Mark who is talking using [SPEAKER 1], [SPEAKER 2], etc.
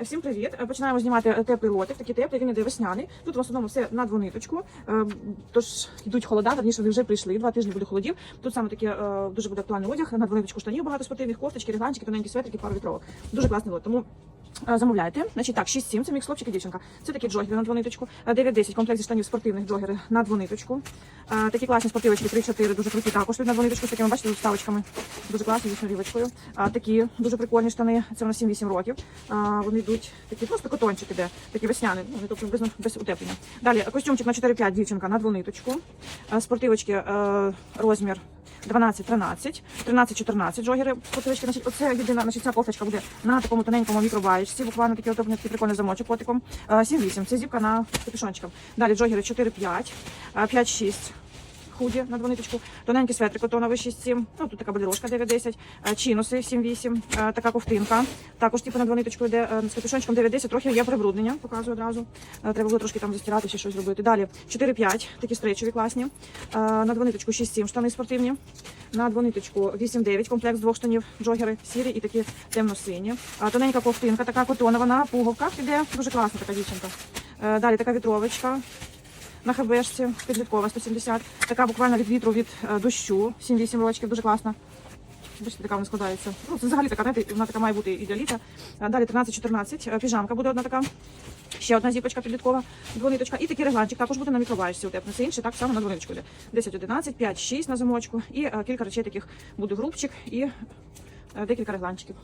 [SPEAKER 1] Всім привіт! Е, Починаємо знімати теплий лотик, такий теплий, він іде весняний. Тут в основному все на двониточку. Е, Тож йдуть холода, раніше вони вже прийшли. Два тижні буде холодів. Тут саме таке е, дуже буде актуальний одяг. На двониточку штанів багато спортивних, кофточки, регланчики, тоненькі светрики, пару вітровок. Дуже класний лот. Тому Е, Замовляєте, значить так, 6-7, це мікс хлопчик і дівчинка. Це такі джогери на двониточку. Е, 9-10 комплект зі штанів спортивних джогери на двониточку. Е, такі класні спортивочки 3-4, дуже круті також на двониточку з такими, бачите, з вставочками. Дуже класні зі шнурівочкою. Такі дуже прикольні штани, це на 7-8 років. Вони йдуть такі просто котончик іде, такі весняні, ну, вони тобто без, без утеплення. Далі костюмчик на 4-5 дівчинка на двониточку. Спортивочки розмір 12, 13, 13, 14 джогери потилички. Значить, оце єдина, значить, ця кофточка буде на такому тоненькому мікробаєчці. Буквально такі отоплені, такий прикольний замочок котиком. Е, 7-8, це зібка на капюшончиком. Далі джогери 4-5, 5-6, худі на двониточку, тоненький светрик котоновий 6-7, ну тут така балерошка 9-10, е, чіноси 7-8, е, така ковтинка, також типу на двониточку йде е, з капюшончиком 9-10, трохи є прибруднення, показую одразу. Треба було трошки там застирати, ще щось зробити. Далі 4-5, такі стрейчові класні, на двониточку 6-7 штани спортивні, на двониточку 8-9, комплект з двох штанів, джогери сірі і такі темно-сині. Тоненька ковтинка, така котонова на пуговках іде, дуже класна така дівчинка. Далі така вітровочка, на хбшці, підліткова 170. Така буквально від вітру, від е, дощу. 7-8 рочків, дуже класна. Бачите, така вона складається. Ну, це взагалі така, знаєте, вона така має бути і для літа. Далі 13-14, е, піжамка буде одна така. Ще одна зіпочка підліткова, двониточка. І такий регланчик також буде на мікроважці утеплено. Це інше так само на двониточку йде. 10-11, 5-6 на замочку. І е, кілька речей таких буде грубчик і е, декілька регланчиків.